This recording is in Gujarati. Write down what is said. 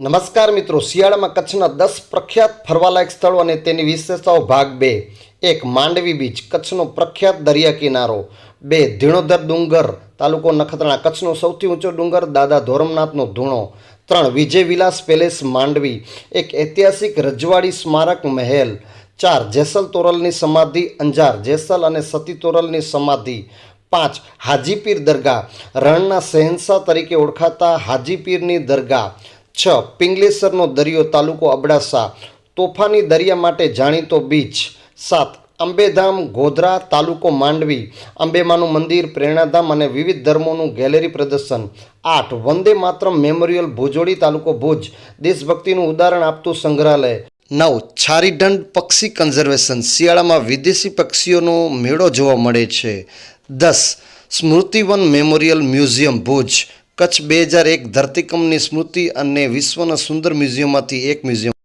નમસ્કાર મિત્રો, શિયાળામાં કચ્છના દસ પ્રખ્યાત ફરવાલાયક સ્થળો અને તેની વિશેષતાઓ ભાગ બે. એક, માંડવી બીચ, કચ્છનો પ્રખ્યાત દરિયા કિનારો. બે, ધીણોધર ડુંગર, તાલુકો નખત્રાણા, કચ્છનો સૌથી ઊંચો ડુંગર, દાદા ધોરમનાથનો ધૂણો. ત્રણ, વિજય વિલાસ પેલેસ, માંડવી. એક, ઐતિહાસિક રજવાડી સ્મારક મહેલ. ચાર, જેસલ તોરલની સમાધિ, અંજાર, જેસલ અને સતી તોરલની સમાધિ. પાંચ, હાજીપીર દરગાહ. રણના શહેનશાહ તરીકે ઓળખાતા હાજીપીરની દરગાહ. છ, પિંગલેસરનો દરિયો તાલુકો અબડાસા, તોફાની દરિયા માટે જાણીતો બીચ. સાત, અંબેધામ, ગોધરા તાલુકો માંડવી, અંબેમાનું મંદિર, પ્રેરણાધામ અને વિવિધ ધર્મોનું ગેલેરી પ્રદર્શન. આઠ, વંદે માતરમ મેમોરિયલ ભુજોડી તાલુકો ભુજ. દેશભક્તિનું ઉદાહરણ આપતું સંગ્રહાલય. નવ, છારીઢંડ પક્ષી કન્ઝર્વેશન. શિયાળામાં વિદેશી પક્ષીઓનો મેળો જોવા મળે છે. દસ, સ્મૃતિવન મેમોરિયલ મ્યુઝિયમ ભુજ. કચ્છ બે હજાર એક ધરતીકંપની સ્મૃતિ અને વિશ્વના સુંદર મ્યુઝિયમમાંથી એક મ્યુઝિયમ